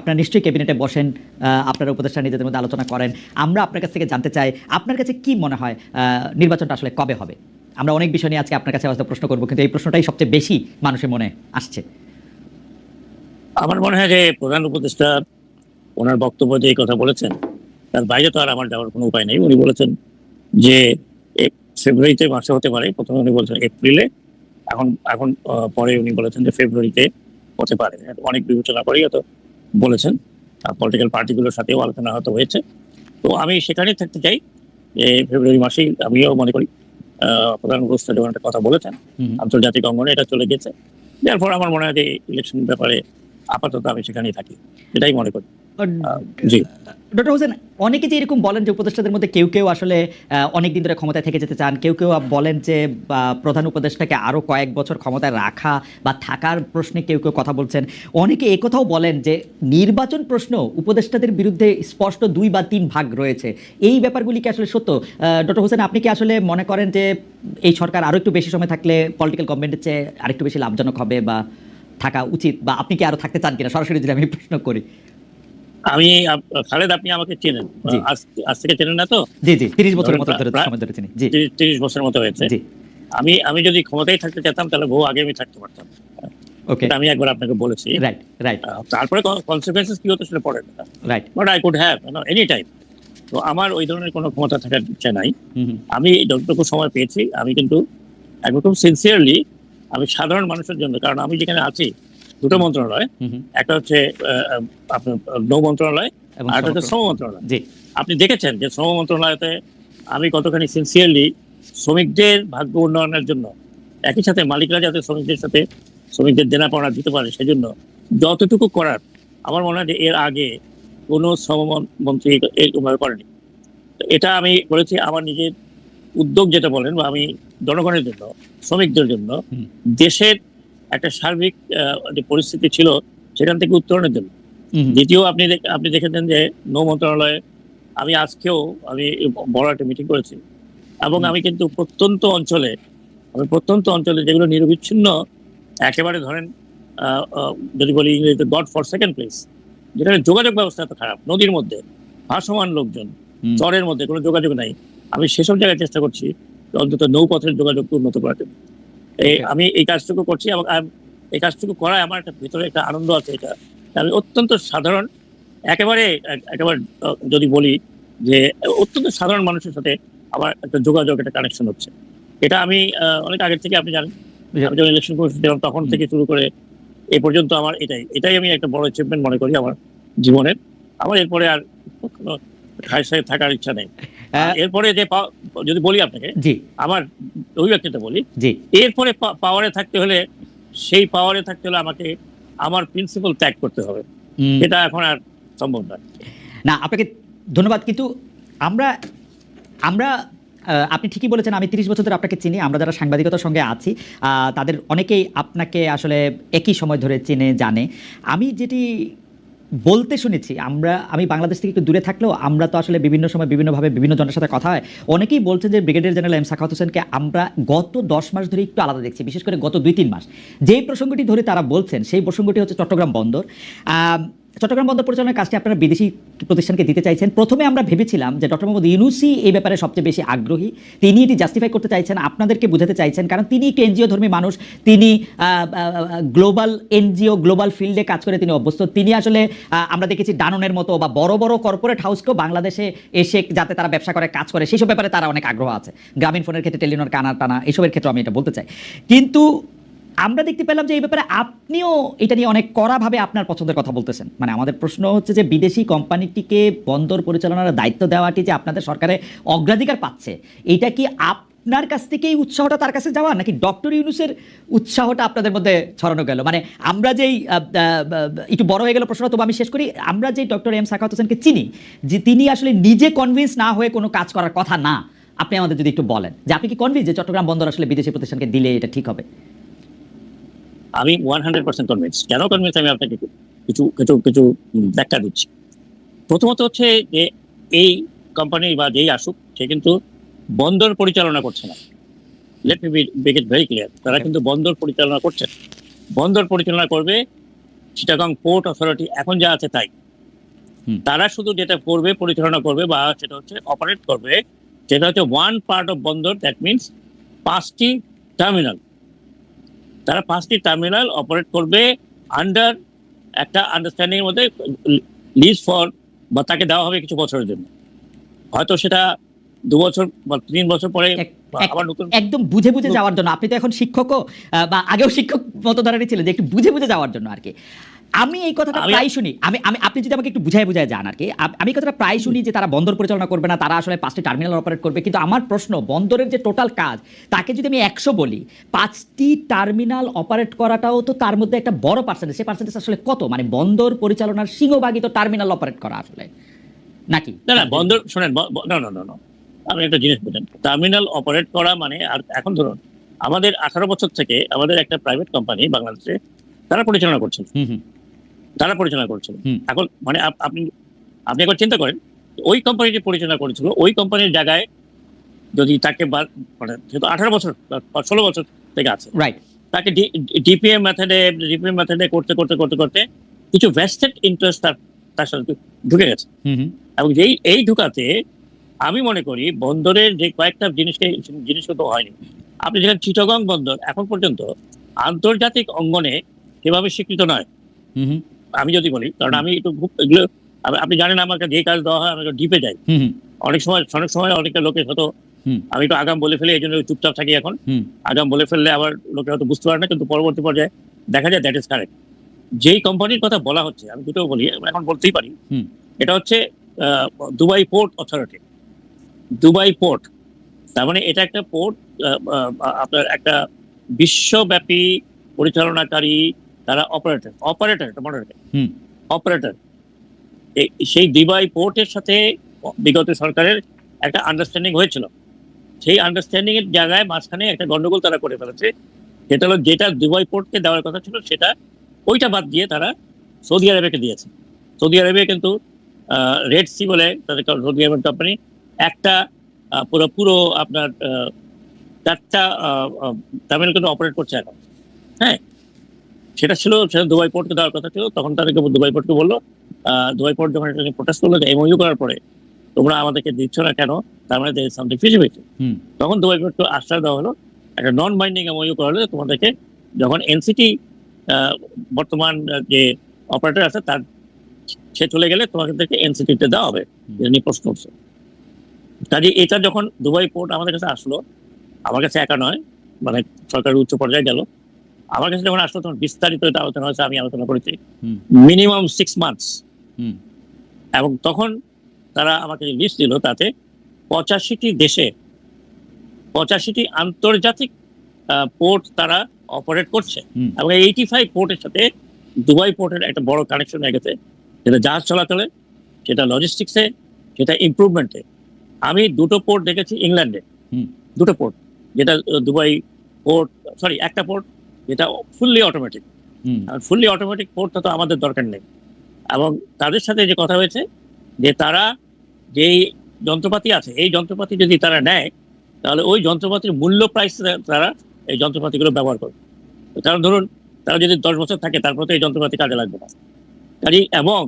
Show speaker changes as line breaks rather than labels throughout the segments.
আপনারা নিশ্চয়ই ক্যাবিনেটে বসেন আপনারা উপদেষ্টা নিজেদের মধ্যে আলোচনা করেন। আমরা আপনার কাছ থেকে জানতে চাই, আপনার কাছে কি মনে হয় নির্বাচনটা আসলে কবে হবে? আমরা অনেক বিষয় নিয়ে আজকে আপনার কাছে হয়তো প্রশ্ন করব, কিন্তু এই প্রশ্নটাই সবচেয়ে বেশি মানুষের মনে আসছে।
আমার মনে হয় যে প্রধান উপদেষ্টা, ওনার বক্তব্য যে এই কথা বলেছেন, তার বাইরে তো আর আমার যাওয়ার কোনো উপায় নেই। উনি বলেছেন যে ফেব্রুয়ারিতে মাসে হতে পারে। প্রথমে উনি বলছেন এপ্রিলে, এখন এখন পরে উনি বলেছেন যে ফেব্রুয়ারিতে হতে পারে। অনেক বিবেচনা করেই হয়তো বলেছেন পলিটিক্যাল পার্টিগুলোর সাথেও আলোচনা হয়তো হয়েছে। তো আমি সেখানেই থাকতে চাই যে ফেব্রুয়ারি মাসেই আমিও মনে করি আহ, প্রধান উপদেষ্টা যখন একটা কথা বলেছেন আন্তর্জাতিক অঙ্গনে এটা চলে গেছে। যার ফলে আমার মনে হয় যে ইলেকশন ব্যাপারে আপাতত আমি সেখানেই থাকি। এটাই মনে করি। জি।
ডক্টর হোসেন অনেকে যে এরকম বলেন যে উপদেষ্টাদের মধ্যে কেউ কেউ আসলে অনেক দিন ধরে ক্ষমতায় থেকে যেতে চান কেউ কেউ বলেন যে প্রধান উপদেষ্টাকে আরও কয়েক বছর ক্ষমতায় রাখা বা থাকার প্রশ্নে কেউ কেউ কথা বলছেন। অনেকে একথাও বলেন যে নির্বাচন প্রশ্ন উপদেষ্টাদের বিরুদ্ধে স্পষ্ট দুই বা তিন ভাগ রয়েছে। এই ব্যাপারগুলি কি আসলে সত্য? ডক্টর হোসেন আপনি কি আসলে মনে করেন যে এই সরকার আরও একটু বেশি সময় থাকলে পলিটিক্যাল গভর্নমেন্টের চেয়ে আরেকটু বেশি লাভজনক হবে বা থাকা উচিত বা আপনি কি আরও থাকতে চান কিনা? সরাসরি যদি আমি প্রশ্ন করি।
আমি খালেদ আপনি আমাকে চেনেন। আজ থেকে চেনেন না তো?
জি জি। তিরিশ বছরের মতো ধরে চিনি। জি।
তিরিশ- বছরের মতো হয়েছে।
জি।
আমি আমি যদি ক্ষমতায় থাকতে চাইতাম তাহলে বহু আগে আমি থাকতে পারতাম।
ওকে
আমি একবার আপনাকে বলেছি।
রাইট রাইট
তারপরে কনসিকুয়েন্সেস কি হতো সেটা পরে
right
but I could have any time তো আমার ওই ধরনের কোনো ক্ষমতা থাকার ইচ্ছা নাই। আমি যতটুকু সময় পেয়েছি আমি কিন্তু একদম সিনসিয়ারলি আমি সাধারণ মানুষের জন্য কারণ আমি যেখানে আছি দুটো মন্ত্রণালয় একটা হচ্ছে আপনার নৌ মন্ত্রণালয়
এবং
আর একটা হচ্ছে শ্রম মন্ত্রণালয়। আপনি দেখেছেন যে শ্রম মন্ত্রণালয়তে আমি কতখানি সিনসিয়ারলি শ্রমিকদের ভাগ্য উন্নয়নের জন্য একই সাথে মালিকরা যাতে শ্রমিকদের সাথে শ্রমিকদের দেনা পাওনা দিতে পারে সেজন্য যতটুকু করার আমার মনে হয় যে এর আগে কোনো শ্রম মন- মন্ত্রী করেনি। এটা আমি বলেছি আমার নিজের উদ্যোগ যেটা বলেন বা আমি জনগণের জন্য শ্রমিকদের জন্য দেশের একটা সার্বিক যে পরিস্থিতি ছিল সেখান থেকে উত্তরণের জন্য। দ্বিতীয় আপনি আপনি দেখেছেন যে নৌ মন্ত্রণালয়ে আমি আজকেও আমি বড় একটা মিটিং করেছি এবং আমি কিন্তু প্রত্যন্ত অঞ্চলে আমি প্রত্যন্ত অঞ্চলে যেগুলো নিরবিচ্ছিন্ন একেবারে ধরেন যদি বলি ইংরেজিতে গড ফর সেকেন্ড প্লেস যেখানে যোগাযোগ ব্যবস্থা এত খারাপ নদীর মধ্যে ভাসমান লোকজন চরের মধ্যে কোনো যোগাযোগ নাই। আমি সেসব জায়গায় চেষ্টা করছি অন্তত নৌপথের যোগাযোগকে উন্নত করার জন্য। আমি এই কাজটুকু করছি এবং এই কাজটুকু করায় আমার একটা ভিতরে একটা আনন্দ আছে এটা। আমি অত্যন্ত সাধারণ একেবারে একেবারে যদি বলি যে অত্যন্ত সাধারণ মানুষের সাথে আমার একটা যোগাযোগ একটা কানেকশন হচ্ছে। এটা আমি অনেক আগের থেকে আপনি জানেন। আমি যখন ইলেকশন করছিলাম তখন থেকে শুরু করে এ পর্যন্ত আমার এটাই এটাই আমি একটা বড় অ্যাচিভমেন্ট মনে করি আমার জীবনের। আমার এরপরে আর কোনো খায়ের থাকার ইচ্ছা নেই। এরপরে যে যদি বলি আপনাকে
জি।
আমার অভিব্যক্তিটা বলি
জি।
এরপরে পাওয়ারে থাকতে হলে সেই পাওয়ারে থাকতে হলে আমাকে আমার প্রিন্সিপাল ত্যাগ করতে হবে। এটা এখন আর সম্ভব নয়।
না আপনাকে ধন্যবাদ কিন্তু আমরা আমরা আপনি ঠিকই বলেছেন আমি তিরিশ বছর ধরে আপনাকে চিনি আমরা যারা সাংবাদিকতার সঙ্গে আছি আহ, তাদের অনেকেই আপনাকে আসলে একই সময় ধরে চিনে জানে। আমি যেটি বলতে শুনেছি, আমরা, আমি বাংলাদেশ থেকে একটু দূরে থাকলেও আমরা তো আসলে বিভিন্ন সময় বিভিন্নভাবে বিভিন্ন জনের সাথে কথা হয়। অনেকেই বলছেন যে ব্রিগেডিয়ার জেনারেল এম সাখাওয়াত হোসেনকে আমরা গত দশ মাস ধরে একটু আলাদা দেখছি, বিশেষ করে গত দুই তিন মাস। যেই প্রসঙ্গটি ধরে তারা বলছেন, সেই প্রসঙ্গটি হচ্ছে চট্টগ্রাম বন্দর। চট্টগ্রাম বন্দর পরিচালনার কাজটি আপনারা বিদেশি প্রতিষ্ঠানকে দিতে চাইছেন। প্রথমে আমরা ভেবেছিলাম যে ডক্টর মোহাম্মদ ইউনুসি এই ব্যাপারে সবচেয়ে বেশি আগ্রহী। তিনি এটি জাস্টিফাই করতে চাইছেন, আপনাদেরকে বোঝাতে চাইছেন, কারণ তিনি একটি এনজিও ধর্মী মানুষ। তিনি গ্লোবাল এনজিও, গ্লোবাল ফিল্ডে কাজ করে তিনি অভ্যস্ত। তিনি আসলে আমরা দেখেছি ডাননের মতো বা বড় বড় কর্পোরেট হাউসকেও বাংলাদেশে এসে যাতে তারা ব্যবসা করে, কাজ করে, সেসব ব্যাপারে তারা অনেক আগ্রহ আছে। গ্রামীণ ফোনের ক্ষেত্রে টেলিনর কানা টানা, এসবের ক্ষেত্রে আমি এটা বলতে চাই। কিন্তু আমরা দেখতে পেলাম যে এই ব্যাপারে আপনিও এটা নিয়ে অনেক কড়াভাবে আপনার পছন্দের কথা বলতেছেন। মানে আমাদের প্রশ্ন হচ্ছে যে বিদেশি কোম্পানিটিকে বন্দর পরিচালনার দায়িত্ব দেওয়াটি যে আপনাদের সরকারে অগ্রাধিকার পাচ্ছে, এটা কি আপনার কাছ থেকেই উৎসাহটা তার কাছে যাওয়া নাকি ডক্টর ইউনুসের উৎসাহটা আপনাদের মধ্যে ছড়ানো গেল? মানে আমরা যেই একটু বড় হয়ে গেল প্রশ্ন তবু আমি শেষ করি। আমরা যেই ডক্টর এম সাখাওয়াত হোসেনকে চিনি, যে তিনি আসলে নিজে কনভিন্স না হয়ে কোনো কাজ করার কথা না, আপনি আমাদের যদি একটু বলেন। যে আপনি কি কনভিন্স যে চট্টগ্রাম বন্দর আসলে বিদেশি প্রতিষ্ঠানকে দিলে এটা ঠিক হবে?
আমি ওয়ান হান্ড্রেড পার্সেন্ট কনভিন্স কেন কনভিন্স আমি আপনাকে কিছু কিছু কিছু ব্যাখ্যা দিচ্ছি। প্রথমত হচ্ছে যে এই কোম্পানি বা যেই আসুক সে কিন্তু বন্দর পরিচালনা করছে না। Let me make it very clear তারা কিন্তু বন্দর পরিচালনা করছে বন্দর পরিচালনা করবে চিটাগং পোর্ট অথরিটি এখন যা আছে তাই। তারা শুধু যেটা করবে পরিচালনা করবে বা সেটা হচ্ছে অপারেট করবে সেটা হচ্ছে ওয়ান পার্ট অফ বন্দর দ্যাট মিনস পাঁচটি টার্মিনাল তারা পাঁচটি টার্মিনাল অপারেট করবে আন্ডার একটা আন্ডারস্ট্যান্ডিং এর মধ্যে লিজ ফর বা তাকে দেওয়া হবে কিছু বছরের জন্য। হয়তো সেটা দু বছর বা তিন বছর পরে
একদম বুঝে বুঝে যাওয়ার জন্য। আপনি তো এখন শিক্ষকও বা আগেও শিক্ষক মতো ধরনের ছিলেন যে একটু বুঝে বুঝে যাওয়ার জন্য আর কি। আমি এই কথাটা প্রায় শুনি। আমি আমি আপনি যদি আমাকে একটু বুঝাই বুঝায় যান আর কি। আমি কথাটা প্রায় শুনি যে তারা বন্দর পরিচালনা করবে না তারা আসলে পাঁচটি টার্মিনাল অপারেট করবে। কিন্তু আমার প্রশ্ন বন্দরের যে টোটাল কাজ তাকে যদি আমি একশো বলি পাঁচটি টার্মিনাল অপারেট করাটাও তো তার মধ্যে একটা বড় পার্সেন্টেজ সেই পার্সেন্টেজ আসলে কত? মানে বন্দর পরিচালনার সিংহভাগই তো টার্মিনাল অপারেট করা আসলে। নাকি?
না না বন্দর শোনেন না না না আপনি একটা জিনিস বলেন টার্মিনাল অপারেট করা মানে আর এখন ধরুন আমাদের আঠারো বছর থেকে আমাদের একটা প্রাইভেট কোম্পানি বাংলাদেশে তারা পরিচালনা করছেন
হুম হুম।
তারা পরিচালনা করছেন
হুম।
এখন মানে আপ- আপনি আপনি একবার চিন্তা করেন ওই কোম্পানিটি পরিচালনা করেছিল ওই কোম্পানির জায়গায় যদি তাকে মানে যেহেতু আঠারো বছর বা ষোলো বছর থেকে আছে
রাইট
তাকে ডিপিএম মেথডে ডিপিএম মেথডে করতে করতে করতে করতে কিছু ভেস্টেড ইন্টারেস্ট তার তার সাথে ঢুকে গেছে। এবং যেই এই ঢুকাতে আমি মনে করি বন্দরের যে কয়েকটা জিনিসকে জিনিসগত হয়নি। আপনি যেখানে চিটগং বন্দর এখন পর্যন্ত আন্তর্জাতিক অঙ্গনে সেভাবে স্বীকৃত নয়। আমি যদি বলি কারণ আমি একটু খুব এগুলো আপনি জানেন আমাকে যে কাজ দেওয়া হয় আমি ডিপে যাই। অনেক সময় অনেক সময় অনেকটা লোকের হয়তো আমি একটু আগাম বলে ফেলি এই জন্য চুপচাপ থাকি এখন। আগাম বলে ফেললে আবার লোকে হয়তো বুঝতে পারে না কিন্তু পরবর্তী পর্যায়ে দেখা যায় দ্যাট ইজ কারেক্ট যেই কোম্পানির কথা বলা হচ্ছে আমি দুটো বলি এখন বলতেই পারি। এটা হচ্ছে আহ, Dubai port authority Dubai port তার মানে এটা একটা পোর্ট আপনার একটা বিশ্বব্যাপী পরিচালনাকারী তারা অপারেটর অপারেটর মনে
হুম।
অপারেটর সেই দুবাই পোর্টের সাথে বিগত সরকারের একটা আন্ডারস্ট্যান্ডিং হয়েছিল। সেই আন্ডারস্ট্যান্ডিং এর জায়গায় মাঝখানে একটা গন্ডগোল তারা করে ফেলেছে। সেটা হলো যেটা দুবাই পোর্টকে দেওয়ার কথা ছিল সেটা ওইটা বাদ দিয়ে তারা সৌদি আরবেকে দিয়েছে। সৌদি আরবে কিন্তু রেড সি বলে তাদের সৌদি আরবের কোম্পানি একটা পুরো পুরো আপনার চারটা টার্মিনাল কিন্তু অপারেট করছে এখন। হ্যাঁ? সেটা ছিল সেটা দুবাই পোর্টকে দেওয়ার কথা ছিল। তখন তাদেরকে দুবাই পোর্টকে বলল দুবাই পোর্ট যখন এটা নিয়ে প্রোটেস্ট করল যে এমওইউ করার পরে তোমরা আমাদেরকে দিচ্ছ না কেন? তার মানে সামথিং ফিজিবিলিটি
হুম।
তখন দুবাই পোর্টকে আশ্বাস দেওয়া হলো। একটা নন বাইন্ডিং এমওইউ করা হলো তোমাদেরকে যখন এনসিটি বর্তমান যে অপারেটর আছে তার সে চলে গেলে তোমাদেরকে এনসিটিতে দেওয়া হবে। এটা নিয়ে প্রশ্ন উঠছে। কাজে এটা যখন দুবাই পোর্ট আমাদের কাছে আসলো আমার কাছে একা নয় মানে সরকারের উচ্চ পর্যায়ে গেল আমার কাছে যখন আসলো তখন বিস্তারিত এটা আলোচনা হয়েছে আমি আলোচনা করেছি। মিনিমাম সিক্স মান্থস এবং তখন তারা আমাকে যে লিস্ট দিল তাতে পঁচাশিটি দেশে পঁচাশিটি আন্তর্জাতিক পোর্ট তারা অপারেট করছে। এবং এইটি ফাইভ পোর্টের সাথে দুবাই পোর্টের একটা বড় কানেকশন হয়ে গেছে। সেটা জাহাজ চলাচলে সেটা লজিস্টিক্সে সেটা ইমপ্রুভমেন্টে আমি দুটো পোর্ট দেখেছি ইংল্যান্ডে। দুটো পোর্ট যেটা দুবাই পোর্ট সরি একটা পোর্ট যেটা ফুললি অটোমেটিক ফুললি অটোমেটিক পোর্টটা তো আমাদের দরকার নেই। এবং তাদের সাথে যে কথা হয়েছে যে তারা যেই যন্ত্রপাতি আছে এই যন্ত্রপাতি যদি তারা নেয় তাহলে ওই যন্ত্রপাতির মূল্য প্রাইস তারা এই যন্ত্রপাতিগুলো ব্যবহার করবে। কারণ ধরুন তারা যদি দশ বছর থাকে তারপর তো এই যন্ত্রপাতি কাজে লাগবে না। কাজেই এবং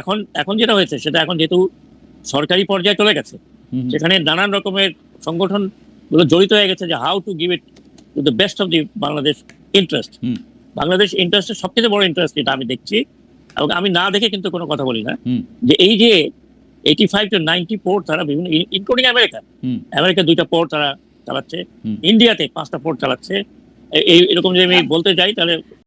এখন এখন যেটা হয়েছে সেটা এখন যেহেতু সরকারি পর্যায়ে চলে গেছে সেখানে নানান রকমের সংগঠনগুলো জড়িত হয়ে গেছে যে how to give it the best of the Bangladesh interest Bangladesh ইন্টারেস্টের সবচেয়ে বড় ইন্টারেস্ট যেটা আমি দেখছি এবং আমি না দেখে কিন্তু কোনো কথা বলি না যে এই যে eighty five to ninety port তারা বিভিন্ন ইনক্লুডিং আমেরিকা আমেরিকা দুইটা পোর্ট তারা চালাচ্ছে ইন্ডিয়াতে পাঁচটা পোর্ট চালাচ্ছে। এই এরকম যদি আমি বলতে যাই তাহলে